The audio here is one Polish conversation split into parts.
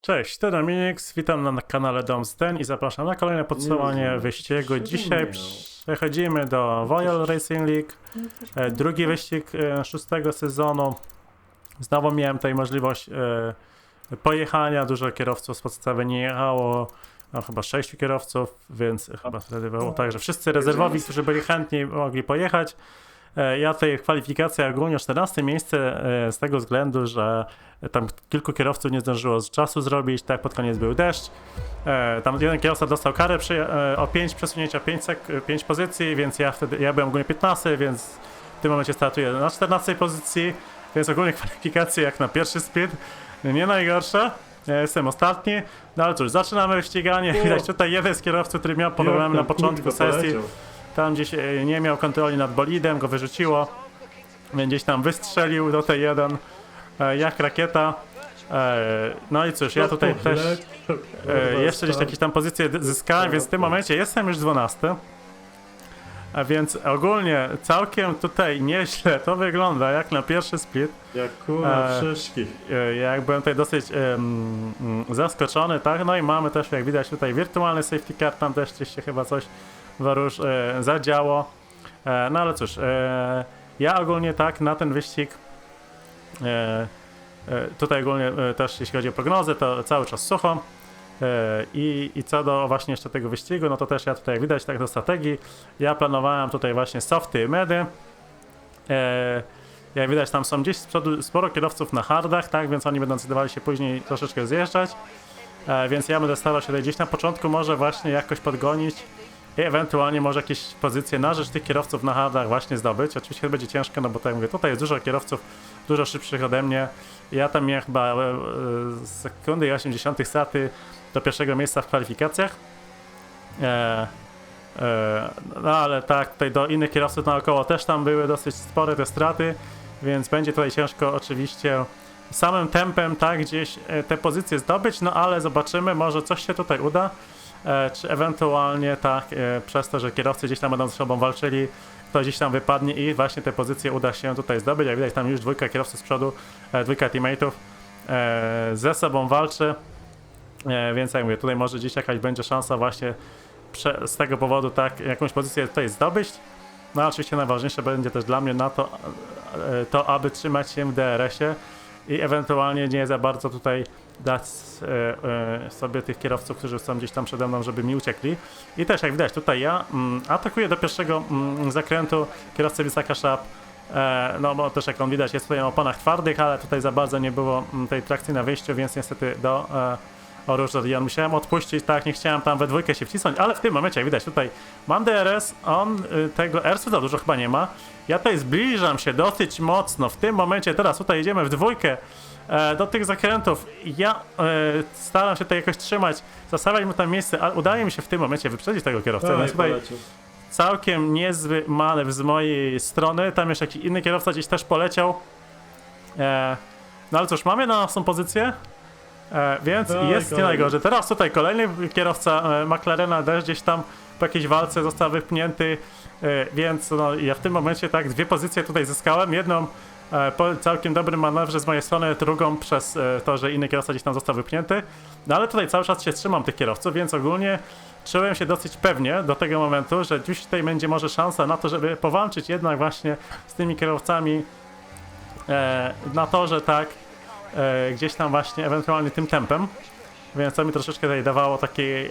Cześć, to Dominix, witam na kanale Domsten i zapraszam na kolejne podsumowanie Nie, wyścigu. Dzisiaj przechodzimy do Royal Racing League, e, drugi wyścig e, szóstego sezonu. Znowu miałem tutaj możliwość e, pojechania, dużo kierowców z podstawy nie jechało, no, chyba sześciu kierowców, więc chyba wtedy było tak, że wszyscy rezerwowi, którzy byli chętni mogli pojechać. E, Ja tutaj w kwalifikacjach ogólnie 14 miejsce e, z tego względu, że tam kilku kierowców nie zdążyło z czasu zrobić, tak pod koniec był deszcz. E, Tam jeden kierowca dostał karę przy, o 5 przesunięcia 5, sek- 5 pozycji, więc ja wtedy, ja byłem ogólnie 15, więc w tym momencie startuję na 14 pozycji, więc ogólnie kwalifikacje jak na pierwszy speed nie najgorsze. Ja jestem ostatni, no ale cóż, zaczynamy ściganie. Widać tutaj jeden z kierowców, który miał problem na początku sesji. poleciał. Tam gdzieś e, nie miał kontroli nad bolidem, go wyrzuciło. Więc Gdzieś tam wystrzelił do tej jeden e, jak rakieta. E, No i cóż, ja tutaj też jeszcze gdzieś jakieś tam pozycje zyskałem, więc w tym momencie jestem już 12. A więc ogólnie całkiem tutaj nieźle to wygląda jak na pierwszy split. Jak kurwa E, wszystkich. E, Ja byłem tutaj dosyć mm, zaskoczony, tak? No i mamy też, jak widać tutaj, wirtualny safety car, tam też gdzieś się chyba coś warusz e, zadziało. E, no ale cóż, e, ja ogólnie tak na ten wyścig e, e, tutaj ogólnie e, też jeśli chodzi o prognozy, to cały czas sucho. E, I, I co do właśnie jeszcze tego wyścigu, no to też ja tutaj jak widać tak do strategii, ja planowałem tutaj właśnie softy i medy. E, jak widać, tam są gdzieś sporo kierowców na hardach, tak, więc oni będą decydowali się później troszeczkę zjeżdżać. E, więc ja będę starał się tutaj gdzieś na początku może właśnie jakoś podgonić i ewentualnie może jakieś pozycje na rzecz tych kierowców na hardach właśnie zdobyć. Oczywiście to będzie ciężko, no bo tak jak mówię, tutaj jest dużo kierowców, dużo szybszych ode mnie. Ja tam miałem chyba e, e, sekundy i 80 straty do pierwszego miejsca w kwalifikacjach. E, e, no ale tak, tutaj do innych kierowców naokoło też tam były dosyć spore te straty, więc będzie tutaj ciężko oczywiście samym tempem tak gdzieś e, te pozycje zdobyć, no ale zobaczymy, może coś się tutaj uda, czy ewentualnie tak e, przez to, że kierowcy gdzieś tam będą ze sobą walczyli, to gdzieś tam wypadnie i właśnie te pozycje uda się tutaj zdobyć. Jak widać tam już dwójka kierowców z przodu, e, dwójka teammateów e, ze sobą walczy, e, więc jak mówię, tutaj może gdzieś jakaś będzie szansa właśnie z tego powodu tak jakąś pozycję tutaj zdobyć. No oczywiście najważniejsze będzie też dla mnie na to, e, to aby trzymać się w DRS-ie i ewentualnie nie za bardzo tutaj dać e, e, sobie tych kierowców, którzy są gdzieś tam przede mną, żeby mi uciekli. I też jak widać tutaj ja mm, atakuję do pierwszego mm, zakrętu kierowcę Wisaka Szap. E, no bo też jak on widać jest tutaj na oponach twardych, ale tutaj za bardzo nie było mm, tej trakcji na wyjściu, więc niestety do e, Oróż ja musiałem odpuścić, tak, nie chciałem tam we dwójkę się wcisnąć, ale w tym momencie, jak widać tutaj, mam DRS, on y, tego ERS-u za dużo chyba nie ma. Ja tutaj zbliżam się dosyć mocno, w tym momencie teraz tutaj jedziemy w dwójkę e, do tych zakrętów. Ja e, staram się tutaj jakoś trzymać, zostawiać mu tam miejsce, ale udaje mi się w tym momencie wyprzedzić tego kierowcę. Więc tutaj poleciał. całkiem niezły manewr z mojej strony. Tam jeszcze jakiś inny kierowca gdzieś też poleciał. E, no ale cóż, mamy na naszą pozycję. E, więc Daj, jest nie najgorzej. Teraz tutaj kolejny kierowca e, McLarena też gdzieś tam po jakiejś walce został wypchnięty. E, więc no, ja w tym momencie tak dwie pozycje tutaj zyskałem. Jedną e, po całkiem dobrym manewrze z mojej strony, drugą przez e, to, że inny kierowca gdzieś tam został wypchnięty. No ale tutaj cały czas się trzymam tych kierowców, więc ogólnie czułem się dosyć pewnie do tego momentu, że dziś tutaj będzie może szansa na to, żeby powalczyć jednak właśnie z tymi kierowcami e, na to, że tak e, gdzieś tam właśnie ewentualnie tym tempem. Więc to mi troszeczkę tutaj dawało takiej e,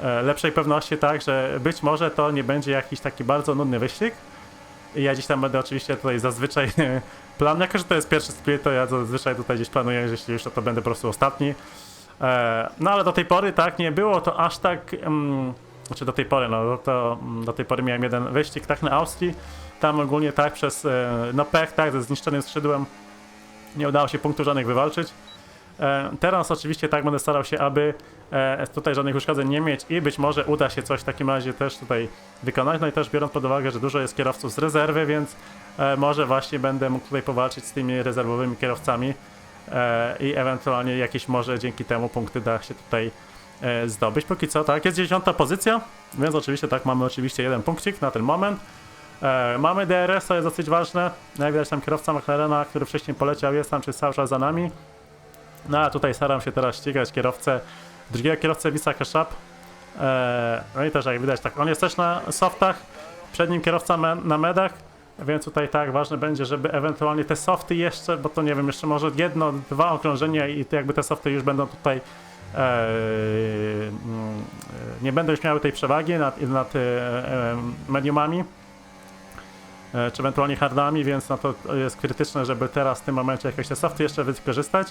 e, lepszej pewności, tak, że być może to nie będzie jakiś taki bardzo nudny wyścig. I ja gdzieś tam będę oczywiście tutaj zazwyczaj plan, jako że to jest pierwszy split, to ja zazwyczaj tutaj gdzieś planuję, że jeśli już to, to będę po prostu ostatni. E, no ale do tej pory tak nie było to aż tak. Mm, znaczy do tej pory, no to mm, do tej pory miałem jeden wyścig tak na Austrii. Tam ogólnie tak przez e, no pech, tak, ze zniszczonym skrzydłem nie udało się punktów żadnych wywalczyć. E, teraz oczywiście tak będę starał się, aby e, tutaj żadnych uszkodzeń nie mieć i być może uda się coś w takim razie też tutaj wykonać. No i też biorąc pod uwagę, że dużo jest kierowców z rezerwy, więc e, może właśnie będę mógł tutaj powalczyć z tymi rezerwowymi kierowcami i ewentualnie jakieś może dzięki temu punkty da się tutaj zdobyć. Póki co tak, jest dziesiąta pozycja, więc oczywiście tak, mamy oczywiście jeden punkcik na ten moment. E, mamy DRS, to jest dosyć ważne. Jak widać tam kierowca McLarena, który wcześniej poleciał, jest tam czy cały czas za nami. No a tutaj staram się teraz ścigać kierowcę, drugiego kierowcę Visa Kaszap. Eee, no i też jak widać, tak, on jest też na softach, przed nim kierowca me na medach, więc tutaj tak, ważne będzie, żeby ewentualnie te softy jeszcze, bo to nie wiem, jeszcze może jedno, dwa okrążenia i jakby te softy już będą tutaj eee, mm, e, nie będą już miały tej przewagi nad, nad e, e, mediumami e, czy ewentualnie hardami, więc no to jest krytyczne, żeby teraz w tym momencie jakoś te softy jeszcze wykorzystać.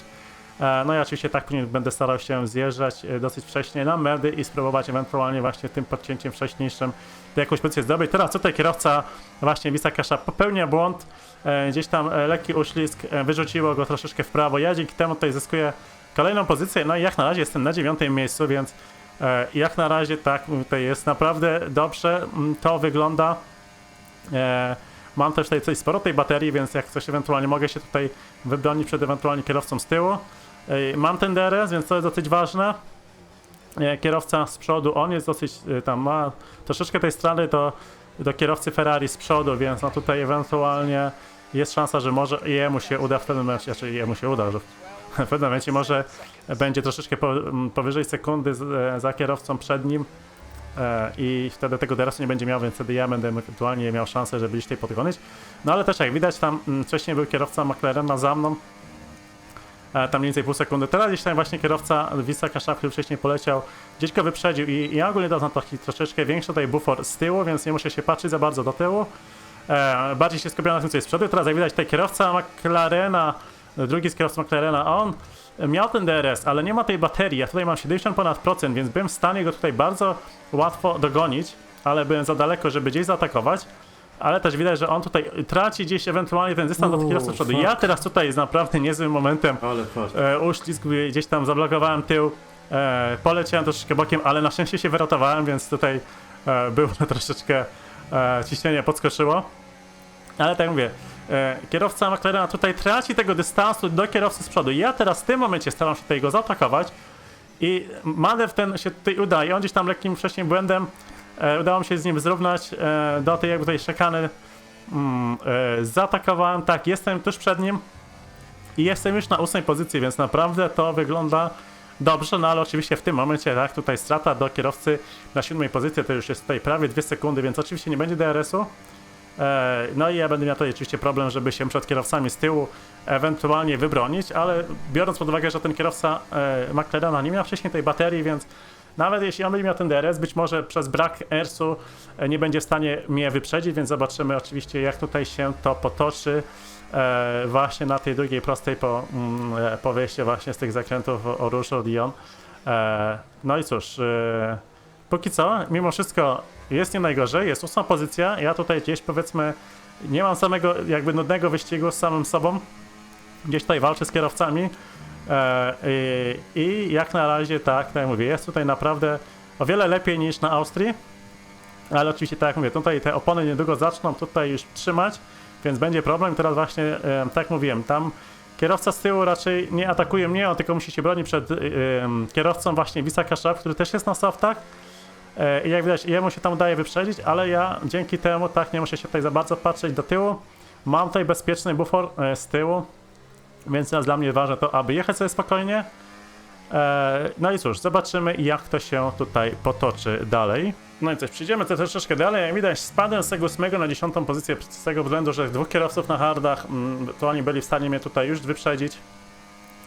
E, No i oczywiście tak później będę starał się zjeżdżać e, dosyć wcześnie na medy i spróbować ewentualnie właśnie tym podcięciem wcześniejszym jakąś pozycję zdobyć. Teraz tutaj kierowca właśnie Visa Kasza popełnia błąd, e, gdzieś tam e, lekki uślizg, e, wyrzuciło go troszeczkę w prawo. Ja dzięki temu tutaj zyskuję kolejną pozycję, no i jak na razie jestem na dziewiątym miejscu, więc e, jak na razie tak tutaj jest naprawdę dobrze mm, to wygląda. Mam też tutaj coś sporo tej baterii, więc jak coś ewentualnie mogę się tutaj wybronić przed ewentualnie kierowcą z tyłu. Mam ten DRS, więc to jest dosyć ważne. E, Kierowca z przodu, on jest dosyć e, tam ma troszeczkę tej strony do, do kierowcy Ferrari z przodu, więc no tutaj ewentualnie jest szansa, że może jemu się uda w pewnym momencie, znaczy jemu się uda, że w pewnym momencie może będzie troszeczkę powyżej sekundy e, za kierowcą przed nim i wtedy tego DRS-u nie będzie miał, więc wtedy ja będę ewentualnie miał szansę, żeby tutaj podgonić. No ale też jak widać tam mm, wcześniej był kierowca McLarena za mną, e, tam mniej więcej pół sekundy. Teraz gdzieś tam właśnie kierowca Visa Kaszaf, który wcześniej poleciał, gdzieś go wyprzedził i ja ogólnie dam taki troszeczkę większy tutaj bufor z tyłu, więc nie muszę się patrzeć za bardzo do tyłu. E, bardziej się skupiam na tym, co jest z przodu. Teraz jak widać tutaj kierowca McLarena, drugi z kierowcą McLarena, on miał ten DRS, ale nie ma tej baterii. Ja tutaj mam 70 ponad procent, więc byłem w stanie go tutaj bardzo łatwo dogonić, ale byłem za daleko, żeby gdzieś zaatakować. Ale też widać, że on tutaj traci gdzieś ewentualnie ten dystans do z przodu. Ja teraz tutaj jest naprawdę niezłym momentem Ale e, uślizg, gdzieś tam zablokowałem tył, e, poleciałem troszeczkę bokiem, ale na szczęście się wyratowałem, więc tutaj e, było troszeczkę e, ciśnienie podskoczyło. Ale tak jak mówię, kierowca McLarena tutaj traci tego dystansu do kierowcy z przodu. Ja teraz w tym momencie staram się tutaj go zaatakować i manewr ten się tutaj udaje. On gdzieś tam lekkim wcześniej błędem e, udało mi się z nim zrównać e, do tej jakby tej szekany. Mm, e, zaatakowałem, tak, jestem tuż przed nim i jestem już na ósmej pozycji, więc naprawdę to wygląda dobrze, no ale oczywiście w tym momencie, tak, tutaj strata do kierowcy na siódmej pozycji to już jest tutaj prawie dwie sekundy, więc oczywiście nie będzie DRS-u. E, No i ja będę miał tutaj oczywiście problem, żeby się przed kierowcami z tyłu ewentualnie wybronić, ale biorąc pod uwagę, że ten kierowca e, McLarena nie miał wcześniej tej baterii, więc nawet jeśli on będzie miał ten DRS, być może przez brak ERS-u e, nie będzie w stanie mnie wyprzedzić, więc zobaczymy oczywiście jak tutaj się to potoczy właśnie na tej drugiej prostej po, mm, po wyjściu właśnie z tych zakrętów Oruszo Dion. No i cóż, póki co, mimo wszystko jest nie najgorzej, jest ósma pozycja, ja tutaj gdzieś powiedzmy nie mam samego jakby nudnego wyścigu z samym sobą, gdzieś tutaj walczę z kierowcami e, i, i jak na razie tak, tak jak mówię, jest tutaj naprawdę o wiele lepiej niż na Austrii, ale oczywiście tak jak mówię, tutaj te opony niedługo zaczną tutaj już trzymać, więc będzie problem. Teraz właśnie, e, tak mówiłem, tam kierowca z tyłu raczej nie atakuje mnie, on tylko musi się bronić przed em, kierowcą właśnie Visa Kaszaf, który też jest na softach. E, I jak widać, jemu się tam udaje wyprzedzić, ale ja dzięki temu tak nie muszę się tutaj za bardzo patrzeć do tyłu. Mam tutaj bezpieczny bufor e, z tyłu, więc dla mnie ważne to, aby jechać sobie spokojnie. E, No i cóż, zobaczymy jak to się tutaj potoczy dalej. No i coś, przyjdziemy to troszeczkę dalej. Jak widać, spadłem z tego 8 na 10 pozycję z tego względu, że dwóch kierowców na hardach, mm, to oni byli w stanie mnie tutaj już wyprzedzić.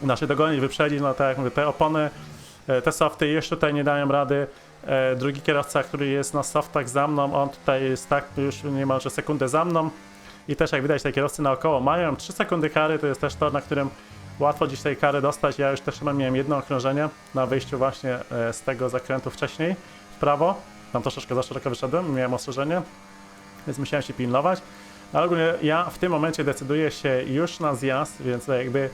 Znaczy dogonić, wyprzedzić, no tak jak mówię, te opony, te softy jeszcze tutaj nie dają rady. E, Drugi kierowca, który jest na softach za mną, on tutaj jest tak już niemalże sekundę za mną. I też jak widać, te kierowcy naokoło mają 3 sekundy kary, to jest też to, na którym łatwo dziś tej kary dostać. Ja już też chyba miałem jedno okrążenie na wyjściu właśnie e, z tego zakrętu wcześniej w prawo. Tam troszeczkę za szeroko wyszedłem, miałem ostrzeżenie, więc musiałem się pilnować. No, Ale ogólnie ja w tym momencie decyduję się już na zjazd, więc jakby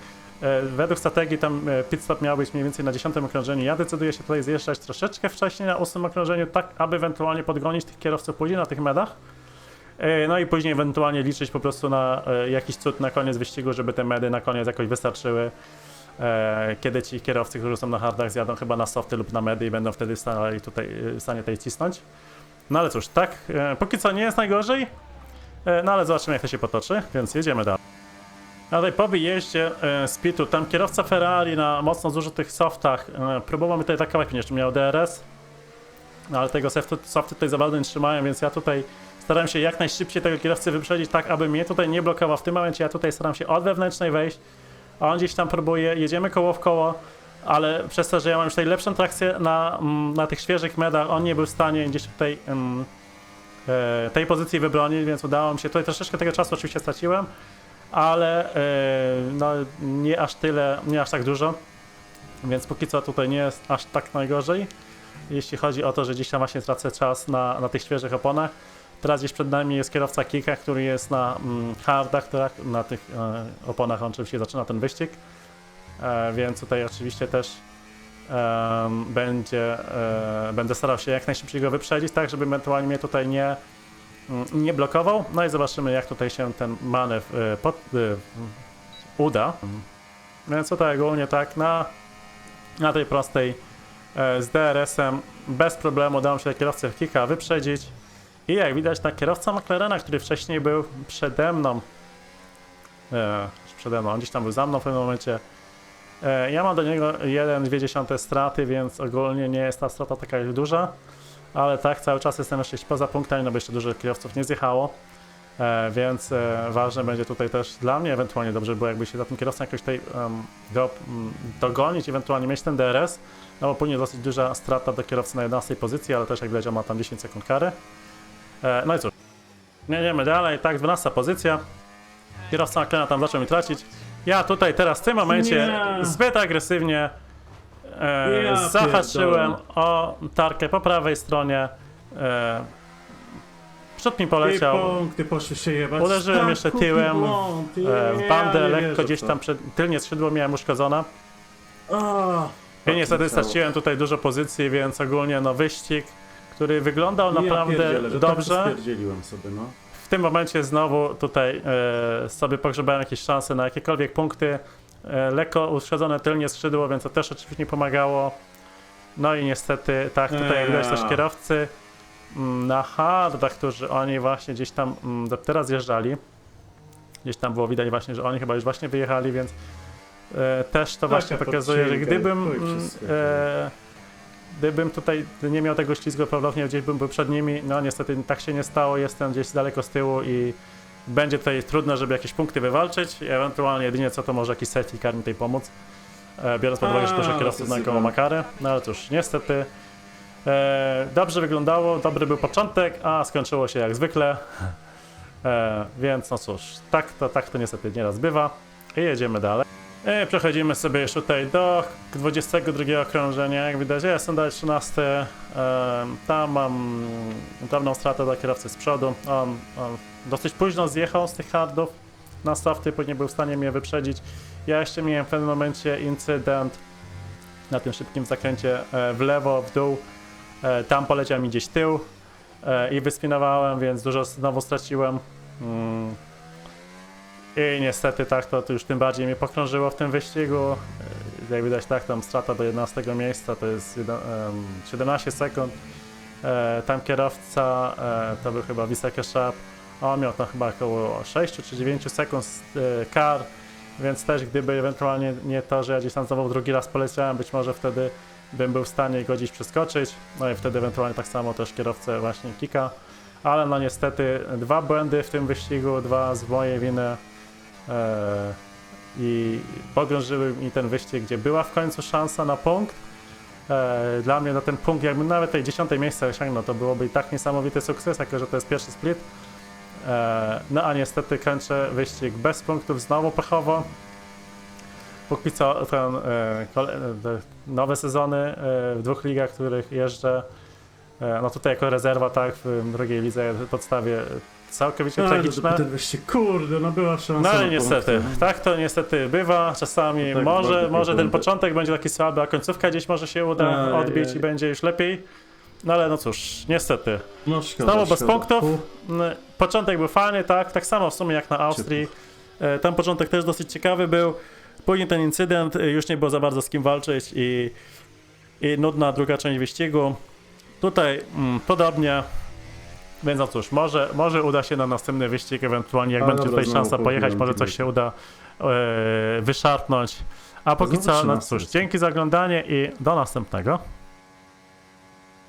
według strategii tam e, pit stop miał być mniej więcej na 10 okrążeniu. Ja decyduję się tutaj zjeżdżać troszeczkę wcześniej na 8 okrążeniu, tak aby ewentualnie podgonić tych kierowców później na tych medach. E, No i później ewentualnie liczyć po prostu na e, jakiś cud na koniec wyścigu, żeby te medy na koniec jakoś wystarczyły. E, Kiedy ci kierowcy, którzy są na hardach, zjadą chyba na softy lub na medy i będą wtedy stali tutaj, e, w stanie tutaj cisnąć. No ale cóż, tak, e, póki co nie jest najgorzej. E, No ale zobaczymy jak to się potoczy, więc jedziemy dalej. Tej po wyjeździe e, z pitu, tam kierowca Ferrari na mocno zużytych softach e, próbował mi tutaj atakować, ponieważ miał DRS, no, ale tego softu, softy tutaj za bardzo nie trzymają, więc ja tutaj staram się jak najszybciej tego kierowcę wyprzedzić, tak aby mnie tutaj nie blokował. W tym momencie ja tutaj staram się od wewnętrznej wejść, a on gdzieś tam próbuje, jedziemy koło w koło, ale przez to, że ja mam tutaj lepszą trakcję na, mm, na tych świeżych medach, on nie był w stanie gdzieś tutaj mm, e, tej pozycji wybronić, więc udało mi się. Tutaj troszeczkę tego czasu oczywiście straciłem, ale e, no, nie aż tyle, nie aż tak dużo, więc póki co tutaj nie jest aż tak najgorzej, jeśli chodzi o to, że gdzieś tam właśnie tracę czas na, na tych świeżych oponach. Teraz gdzieś przed nami jest kierowca Kika, który jest na mm, hardach, tak, na tych e, oponach on oczywiście zaczyna ten wyścig, e, więc tutaj oczywiście też em, będzie, e, będę starał się jak najszybciej go wyprzedzić, tak? Żeby ewentualnie mnie tutaj nie, nie blokował. No i zobaczymy jak tutaj się ten manewr e, pod, e, uda. Więc tutaj ogólnie tak na, na tej prostej e, z DRS-em bez problemu udało się kierowcę Kika wyprzedzić. I jak widać na kierowca McLarena, który wcześniej był przede mną, e, przede mną, on gdzieś tam był za mną w pewnym momencie, e, ja mam do niego 1,2 straty, więc ogólnie nie jest ta strata taka już duża, ale tak, cały czas jestem jeszcze poza punktami, no bo jeszcze dużo kierowców nie zjechało, e, więc e, ważne będzie tutaj też dla mnie ewentualnie dobrze było jakby się za tym kierowcą jakoś tutaj em, go, mm, dogonić, ewentualnie mieć ten DRS, no bo później dosyć duża strata do kierowcy na 11 pozycji, ale też jak widać on ma tam 10 sekund kary. E, no i cóż, jedziemy dalej, tak, 12 pozycja. Kierowca McLarena tam zaczął mi tracić. Ja tutaj teraz w tym momencie Nie. zbyt agresywnie e, Ja zahaczyłem pierdolę. o tarkę po prawej stronie. E, przód mi Ty poleciał. punkty poszły się jebać. Uderzyłem Tak, jeszcze tyłem, błąd, E, w bandę nie lekko wierzę w gdzieś to. tam przed, tylnie skrzydło miałem uszkodzone. A, I niestety straciłem tutaj dużo pozycji, więc ogólnie no wyścig, który wyglądał ja naprawdę pierdzielę, że Tak dobrze. sobie, no. W tym momencie znowu tutaj e, sobie pogrzebałem jakieś szanse na jakiekolwiek punkty. E, lekko uszkodzone tylnie skrzydło, więc to też oczywiście nie pomagało. No i niestety, tak, tutaj jak widać też Eee. kierowcy mm, na hardach, którzy oni właśnie gdzieś tam mm, do- teraz zjeżdżali. Gdzieś tam było widać właśnie, że oni chyba już właśnie wyjechali, więc e, też to Taka właśnie pokazuje, że podcinka, gdybym, mm, e, gdybym tutaj nie miał tego ślizgu, prawdopodobnie gdzieś bym był przed nimi. No niestety tak się nie stało, jestem gdzieś daleko z tyłu i będzie tutaj trudno, żeby jakieś punkty wywalczyć. Ewentualnie jedynie co to może jakiś safety car mi tutaj pomóc. E, biorąc pod uwagę, że dużo kierowców na koło. Makary. No ale cóż, niestety e, dobrze wyglądało, dobry był początek, a skończyło się jak zwykle. E, więc no cóż, tak to, tak to niestety nieraz bywa. I jedziemy dalej. I przechodzimy sobie już tutaj do 22 okrążenia. Jak widać, ja jestem dalej 13. E, tam mam drobną stratę do kierowcy z przodu. On, on dosyć późno zjechał z tych hardów na softy, później był w stanie mnie wyprzedzić. Ja jeszcze miałem w pewnym momencie incydent na tym szybkim zakręcie e, w lewo, w dół. E, tam poleciał mi gdzieś tył e, i wyspinowałem, więc dużo znowu straciłem. I niestety tak, to, to już tym bardziej mnie pokrążyło w tym wyścigu. E, Jak widać tak, tam strata do 11 miejsca to jest jeden- em, 17 sekund. E, tam kierowca, e, to był chyba Wisek Szap, on miał tam chyba około 6 czy 9 sekund kar, więc też gdyby ewentualnie nie to, że ja gdzieś tam znowu drugi raz poleciałem, być może wtedy bym był w stanie go gdzieś przeskoczyć, no i wtedy ewentualnie tak samo też kierowcę właśnie kika, ale no niestety dwa błędy w tym wyścigu, dwa z mojej winy i pogrążyły mi ten wyścig, gdzie była w końcu szansa na punkt. E, dla mnie na ten punkt, jakbym nawet tej dziesiątej miejsce osiągnął, to byłoby i tak niesamowity sukces, jako że to jest pierwszy split. E, no a niestety kończę wyścig bez punktów, znowu pechowo. Póki co ten, e, e, nowe sezony e, w dwóch ligach, w których jeżdżę, e, no tutaj jako rezerwa, tak, w drugiej lidze podstawie całkowicie Ale tragiczne. to ten wyścig, kurde, no była szansa No ale niestety, tak to niestety bywa. Czasami To tak może, może ten początek będzie taki słaby, a końcówka gdzieś może się uda Ajaj. odbić i będzie już lepiej. No ale no cóż, niestety. No szkoda, Znowu bez szkoda. punktów. Początek był fajny, tak, tak samo w sumie jak na Austrii. E, Ten początek też dosyć ciekawy był. Później ten incydent, e, już nie było za bardzo z kim walczyć i, i nudna druga część wyścigu. Tutaj mm, podobnie. Więc no cóż, może, może uda się na następny wyścig, ewentualnie jak A, będzie dobra, tutaj szansa pojechać, może coś się uda e, wyszarpnąć. A póki co, no cóż, dzięki za oglądanie i do następnego.